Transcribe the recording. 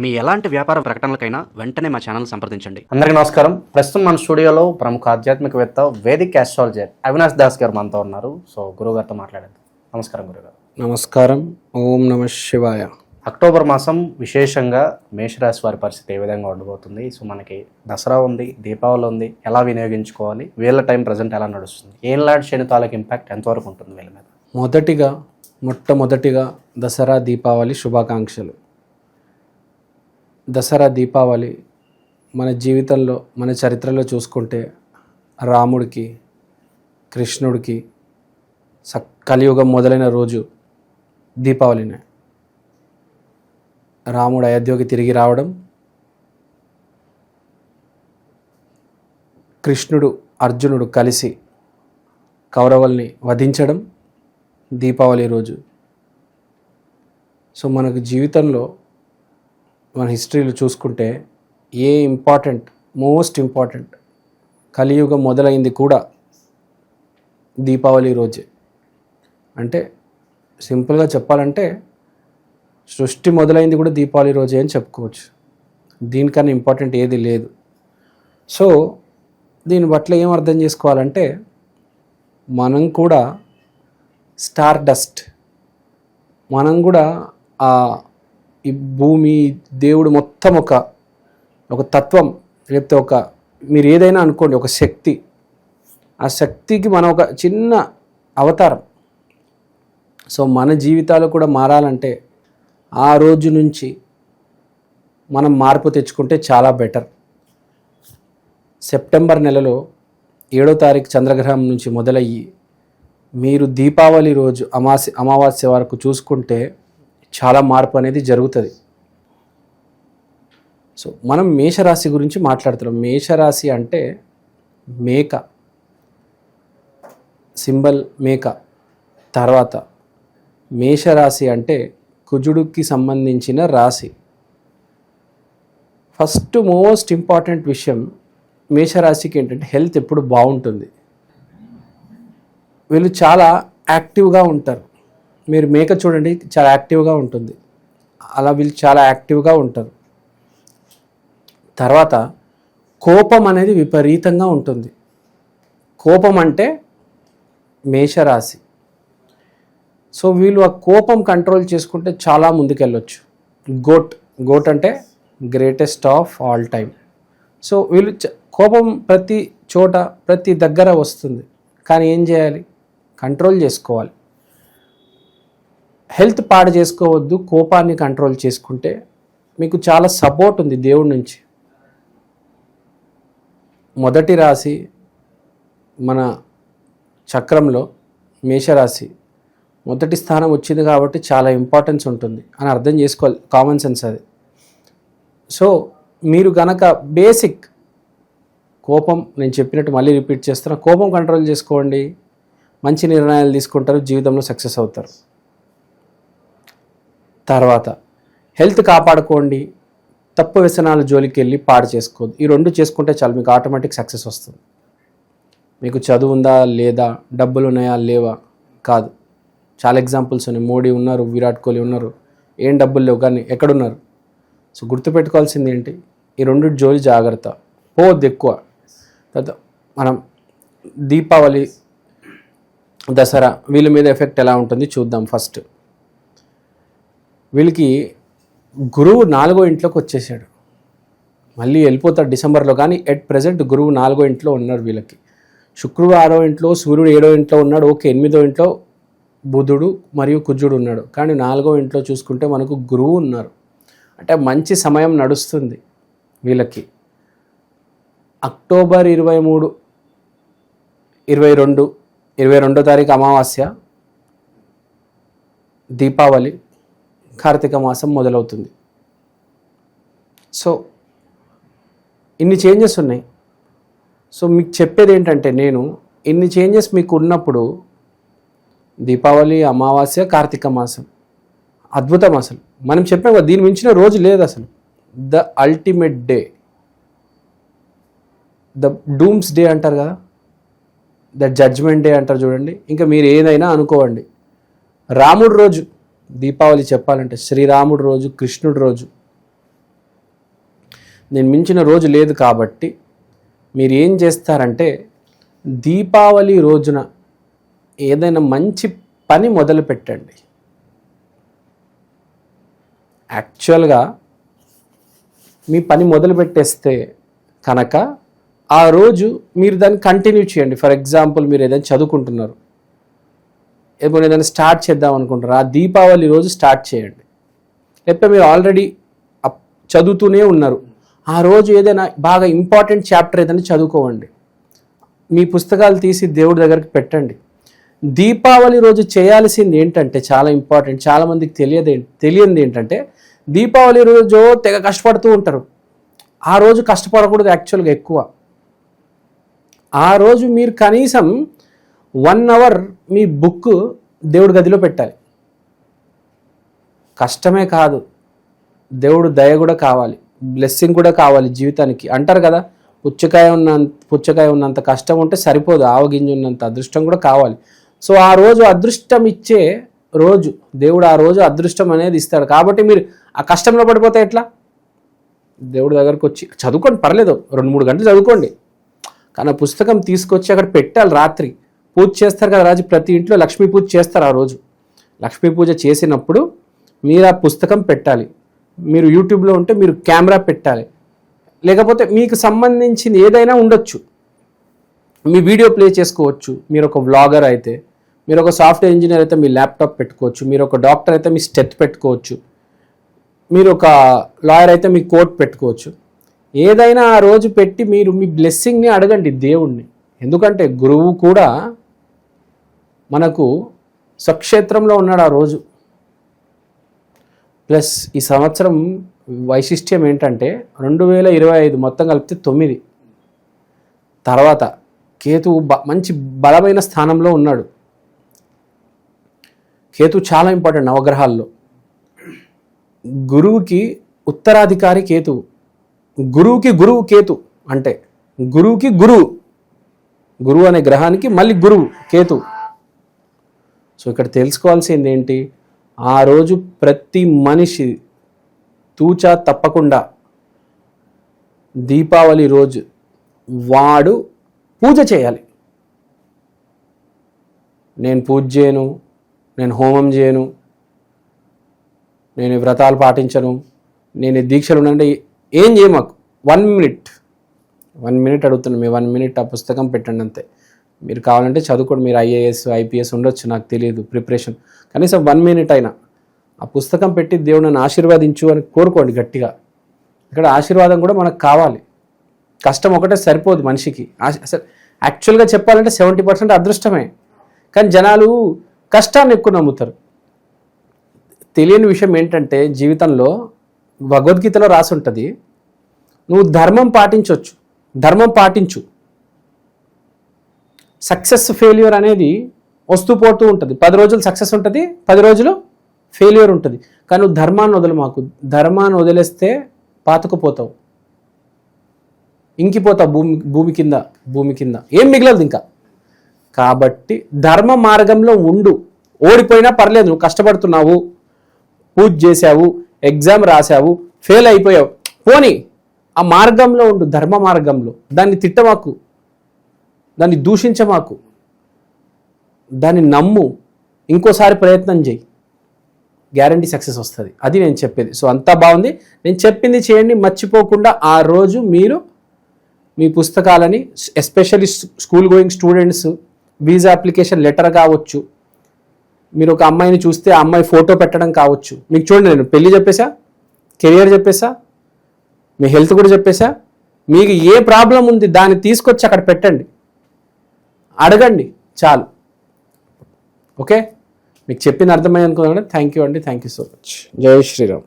మీ ఎలాంటి వ్యాపార ప్రకటనలకైనా వెంటనే మా ఛానల్ సంప్రదించండి. అందరికీ నమస్కారం. ప్రస్తుతం మన స్టూడియోలో ప్రముఖ ఆధ్యాత్మికవేత్త వేదిక్ ఆస్ట్రాలజర్ అవినాష్ దాస్ గారు మనతో ఉన్నారు. సో గురువు గారితో మాట్లాడేద్దాం. నమస్కారం గురుగారు నమస్కారం. ఓం నమ శివాయ. అక్టోబర్ మాసం విశేషంగా మేషరాశి వారి పరిస్థితి ఏ విధంగా ఉండబోతుంది? సో మనకి దసరా ఉంది దీపావళి ఉంది. ఎలా వినియోగించుకోవాలి? వీళ్ళ టైం ప్రజెంట్ ఎలా నడుస్తుంది? ఏళ్ళాడు శని తాలూకు ఇంపాక్ట్ ఎంతవరకు ఉంటుంది వీళ్ళ మీద? మొదటిగా మొట్టమొదటిగా దసరా దీపావళి శుభాకాంక్షలు. దసరా దీపావళి మన జీవితంలో మన చరిత్రలో చూసుకుంటే రాముడికి కృష్ణుడికి స కలియుగం మొదలైన రోజు దీపావళినే. రాముడు అయోధ్యకి తిరిగి రావడం కృష్ణుడు అర్జునుడు కలిసి కౌరవుల్ని వధించడం దీపావళి రోజు. సో మనకు జీవితంలో మన హిస్టరీలో చూసుకుంటే ఏ ఇంపార్టెంట్ మోస్ట్ ఇంపార్టెంట్ కలియుగం మొదలైంది కూడా దీపావళి రోజే. అంటే సింపుల్గా చెప్పాలంటే సృష్టి మొదలైంది కూడా దీపావళి రోజే అని చెప్పుకోవచ్చు. దీనికన్నా ఇంపార్టెంట్ ఏది లేదు. సో దీని బట్ల ఏం అర్థం చేసుకోవాలంటే మనం కూడా స్టార్ డస్ట్ మనం కూడా ఆ ఈ భూమి దేవుడు మొత్తం ఒక ఒక తత్వం లేకపోతే ఒక మీరు ఏదైనా అనుకోండి ఒక శక్తి. ఆ శక్తికి మనం ఒక చిన్న అవతారం. సో మన జీవితాలు కూడా మారాలంటే ఆ రోజు నుంచి మనం మార్పు తెచ్చుకుంటే చాలా బెటర్. సెప్టెంబర్ నెలలో ఏడో తారీఖు చంద్రగ్రహం నుంచి మొదలయ్యి మీరు దీపావళి రోజు అమావాస్య అమావాస్య వరకు చూసుకుంటే చాలా మార్పు అనేది జరుగుతుంది. సో మనం మేషరాశి గురించి మాట్లాడుతున్నాం. మేషరాశి అంటే మేక. సింబల్ మేక. తర్వాత మేషరాశి అంటే కుజుడుకి సంబంధించిన రాశి. ఫస్ట్ మోస్ట్ ఇంపార్టెంట్ విషయం మేషరాశికి ఏంటంటే హెల్త్ ఎప్పుడు బాగుంటుంది. వీళ్ళు చాలా యాక్టివ్గా ఉంటారు. మీరు మేక చూడండి చాలా యాక్టివ్గా ఉంటుంది. అలా వీళ్ళు చాలా యాక్టివ్గా ఉంటారు. తర్వాత కోపం అనేది విపరీతంగా ఉంటుంది. కోపం అంటే మేషరాశి. సో వీళ్ళు ఆ కోపం కంట్రోల్ చేసుకుంటే చాలా ముందుకెళ్ళొచ్చు. గోట్ గోట్ అంటే greatest of all time. So వీళ్ళు కోపం ప్రతి చోట ప్రతి దగ్గర వస్తుంది. కానీ ఏం చేయాలి? కంట్రోల్ చేసుకోవాలి. హెల్త్ పాడు చేసుకోవద్దు కోపాన్ని కంట్రోల్ చేసుకుంటే మీకు చాలా సపోర్ట్ ఉంది దేవుడి నుంచి. మొదటి రాశి మన చక్రంలో మేషరాశి. మొదటి స్థానం వచ్చింది కాబట్టి చాలా ఇంపార్టెన్స్ ఉంటుంది అని అర్థం చేసుకోవాలి కామన్ సెన్స్ అది. సో మీరు గనక బేసిక్ కోపం నేను చెప్పినట్టు మళ్ళీ రిపీట్ చేస్తున్నా కోపం కంట్రోల్ చేసుకోండి మంచి నిర్ణయాలు తీసుకుంటారు జీవితంలో సక్సెస్ అవుతారు. తర్వాత హెల్త్ కాపాడుకోండి తప్పు వ్యసనాల జోలికి వెళ్ళి పాడు చేసుకోవద్దు. ఈ రెండు చేసుకుంటే చాలు మీకు ఆటోమేటిక్ సక్సెస్ వస్తుంది. మీకు చదువు ఉందా లేదా డబ్బులు ఉన్నాయా లేవా? కాదు. చాలా ఎగ్జాంపుల్స్ ఉన్నాయి. మోడీ ఉన్నారు విరాట్ కోహ్లీ ఉన్నారు. ఏం డబ్బులు లేవు కానీ ఎక్కడున్నారు? సో గుర్తుపెట్టుకోవాల్సింది ఏంటి? ఈ రెండు జోలి జాగ్రత్త. పోవద్దు ఎక్కువ. తర్వాత మనం దీపావళి దసరా వీళ్ళ మీద ఎఫెక్ట్ ఎలా ఉంటుంది చూద్దాం ఫస్ట్. వీళ్ళకి గురువు నాలుగో ఇంట్లోకి వచ్చేసాడు. మళ్ళీ వెళ్ళిపోతాడు డిసెంబర్లో కానీ ఎట్ ప్రజెంట్ గురువు నాలుగో ఇంట్లో ఉన్నాడు వీళ్ళకి. శుక్రుడు ఆరో ఇంట్లో సూర్యుడు ఏడో ఇంట్లో ఉన్నాడు ఓకే ఎనిమిదో ఇంట్లో బుధుడు మరియు కుజుడు ఉన్నాడు. కానీ నాలుగో ఇంట్లో చూసుకుంటే మనకు గురువు ఉన్నారు. అంటే మంచి సమయం నడుస్తుంది వీళ్ళకి. అక్టోబర్ ఇరవై మూడు ఇరవై రెండు ఇరవై రెండో తారీఖు అమావాస్య దీపావళి కార్తీక మాసం మొదలవుతుంది. సో ఇన్ని చేంజెస్ ఉన్నాయి. సో మీకు చెప్పేది ఏంటంటే నేను ఇన్ని చేంజెస్ మీకు ఉన్నప్పుడు దీపావళి అమావాస్య కార్తీక మాసం అద్భుతం అసలు మనం చెప్పాం కదా దీని మించిన రోజు లేదు అసలు. The ultimate day the doomsday అంటారు కదా? ద జడ్జ్మెంట్ డే అంటారు చూడండి. ఇంకా మీరు ఏదైనా అనుకోవండి. రాముడు రోజు దీపావళి చెప్పాలంటే శ్రీరాముడు రోజు కృష్ణుడు రోజు. నేను మించిన రోజు లేదు కాబట్టి మీరు ఏం చేస్తారంటే దీపావళి రోజున ఏదైనా మంచి పని మొదలు పెట్టండి. యాక్చువల్గా మీ పని మొదలు పెట్టేస్తే కనుక ఆ రోజు మీరు దాన్ని కంటిన్యూ చేయండి. ఫర్ ఎగ్జాంపుల్ మీరు ఏదైనా చదువుకుంటున్నారు. ఏమైనా ఏదైనా స్టార్ట్ చేద్దాం అనుకుంటారు ఆ దీపావళి రోజు స్టార్ట్ చేయండి. లేకపోతే మీరు ఆల్రెడీ చదువుతూనే ఉన్నారు. ఆ రోజు ఏదైనా బాగా ఇంపార్టెంట్ చాప్టర్ ఏదైనా చదువుకోవండి. మీ పుస్తకాలు తీసి దేవుడి దగ్గరికి పెట్టండి. దీపావళి రోజు చేయాల్సింది ఏంటంటే చాలా ఇంపార్టెంట్ చాలామందికి తెలియదు తెలియంది ఏంటంటే దీపావళి రోజు తెగ కష్టపడుతూ ఉంటారు. ఆ రోజు కష్టపడకూడదు యాక్చువల్గా ఎక్కువ. ఆ రోజు మీరు కనీసం వన్ అవర్ మీ బుక్ దేవుడి గదిలో పెట్టాలి. కష్టమే కాదు. దేవుడు దయ కూడా కావాలి. బ్లెస్సింగ్ కూడా కావాలి జీవితానికి. అంటారు కదా పుచ్చకాయ ఉన్న పుచ్చకాయ ఉన్నంత కష్టం ఉంటే సరిపోదు. ఆవగింజ ఉన్నంత అదృష్టం కూడా కావాలి. సో ఆ రోజు అదృష్టం ఇచ్చే రోజు దేవుడు ఆ రోజు అదృష్టం అనేది ఇస్తాడు. కాబట్టి మీరు ఆ కష్టంలో పడిపోతే ఎట్లా? దేవుడి దగ్గరకు వచ్చి చదువుకోండి పర్లేదు. రెండు మూడు గంటలు చదువుకోండి. కానీ ఆ పుస్తకం తీసుకొచ్చి అక్కడ పెట్టాలి రాత్రి. పూజ చేస్తారు కదా రాజు ప్రతి ఇంట్లో లక్ష్మీ పూజ చేస్తారు ఆ రోజు. లక్ష్మీ పూజ చేసినప్పుడు మీరు ఆ పుస్తకం పెట్టాలి. మీరు యూట్యూబ్లో ఉంటే మీరు కెమెరా పెట్టాలి. లేకపోతే మీకు సంబంధించిన ఏదైనా ఉండొచ్చు. మీ వీడియో ప్లే చేసుకోవచ్చు. మీరు ఒక వ్లాగర్ అయితే మీరు ఒక సాఫ్ట్వేర్ ఇంజనీర్ అయితే మీ ల్యాప్టాప్ పెట్టుకోవచ్చు. మీరు ఒక డాక్టర్ అయితే మీ స్టెత్ పెట్టుకోవచ్చు. మీరు ఒక లాయర్ అయితే మీ కోట్ పెట్టుకోవచ్చు. ఏదైనా ఆ రోజు పెట్టి మీరు మీ బ్లెస్సింగ్ని అడగండి దేవుణ్ణి. ఎందుకంటే గురువు కూడా మనకు స్వక్షేత్రంలో ఉన్నాడు ఆ రోజు. ప్లస్ ఈ సంవత్సరం వైశిష్ట్యం ఏంటంటే రెండు వేల ఇరవై ఐదు మొత్తం కలిపితే తొమ్మిది. తర్వాత కేతువు బ మంచి బలమైన స్థానంలో ఉన్నాడు. కేతు చాలా ఇంపార్టెంట్ నవగ్రహాల్లో. గురువుకి ఉత్తరాధికారి కేతువు. గురువుకి గురువు కేతు అంటే గురువుకి గురువు. గురువు అనే గ్రహానికి మళ్ళీ గురువు కేతు. సో ఇక్కడ తెలుసుకోవాల్సింది ఏంటి? ఆ రోజు ప్రతి మనిషి తూచా తప్పకుండా దీపావళి రోజు వాడు పూజ చేయాలి. నేను పూజ చేయను నేను హోమం చేయను నేను వ్రతాలు పాటించను నేను దీక్షలు ఉండండి ఏం చేయమాకు వన్ మినిట్. వన్ మినిట్ అడుగుతున్నాను మీ వన్ మినిట్ ఆ పుస్తకం పెట్టండి అంతే. మీరు కావాలంటే చదువుకోండి మీరు ఐఏఎస్ ఐపీఎస్ ఉండొచ్చు నాకు తెలియదు ప్రిపరేషన్. కనీసం వన్ మినిట్ అయినా ఆ పుస్తకం పెట్టి దేవుడు నన్ను ఆశీర్వదించు అని కోరుకోండి గట్టిగా. ఇక్కడ ఆశీర్వాదం కూడా మనకు కావాలి. కష్టం ఒకటే సరిపోదు మనిషికి. అసలు యాక్చువల్గా చెప్పాలంటే సెవెంటీ పర్సెంట్ అదృష్టమే. కానీ జనాలు కష్టాన్ని ఎక్కువ నమ్ముతారు. తెలియని విషయం ఏంటంటే జీవితంలో భగవద్గీతలో రాసి ఉంటుంది నువ్వు ధర్మం పాటించవచ్చు ధర్మం పాటించు సక్సెస్ ఫెయిల్యూర్ అనేది వస్తూ పోతూ ఉంటుంది. పది రోజులు సక్సెస్ ఉంటుంది పది రోజులు ఫెయిల్యూర్ ఉంటుంది. కానీ నువ్వు ధర్మాన్ని వదలు మాకు. ధర్మాన్ని వదిలేస్తే పాతకుపోతావు. ఇంకిపోతావు భూమి భూమి కింద భూమి కింద. ఏం మిగలదు ఇంకా. కాబట్టి ధర్మ మార్గంలో ఉండు. ఓడిపోయినా పర్లేదు నువ్వు కష్టపడుతున్నావు పూజ చేసావు ఎగ్జామ్ రాసావు ఫెయిల్ అయిపోయావు. పోనీ ఆ మార్గంలో ఉండు ధర్మ మార్గంలో. దాన్ని తిట్టమాకు. దాన్ని దూషించమాకు దాన్ని నమ్ము. ఇంకోసారి ప్రయత్నం చేయి. గ్యారంటీ సక్సెస్ వస్తుంది. అది నేను చెప్పేది. సో అంతా బాగుంది. నేను చెప్పింది చేయండి మర్చిపోకుండా ఆ రోజు మీరు మీ పుస్తకాలని especially school going students visa application letter కావచ్చు. మీరు ఒక అమ్మాయిని చూస్తే ఆ అమ్మాయి ఫోటో పెట్టడం కావచ్చు. మీకు చూడండి నేను పెళ్ళి చెప్పేశా కెరియర్ చెప్పేశా మీ హెల్త్ కూడా చెప్పేసా? మీకు ఏ ప్రాబ్లం ఉంది దాన్ని తీసుకొచ్చి అక్కడ పెట్టండి. అడగండి చాలు. ఓకే? మీకు చెప్పిన అర్థమై అనుకున్నాను థ్యాంక్ యూ అండి. థ్యాంక్ యూ సో మచ్ జై శ్రీరామ్.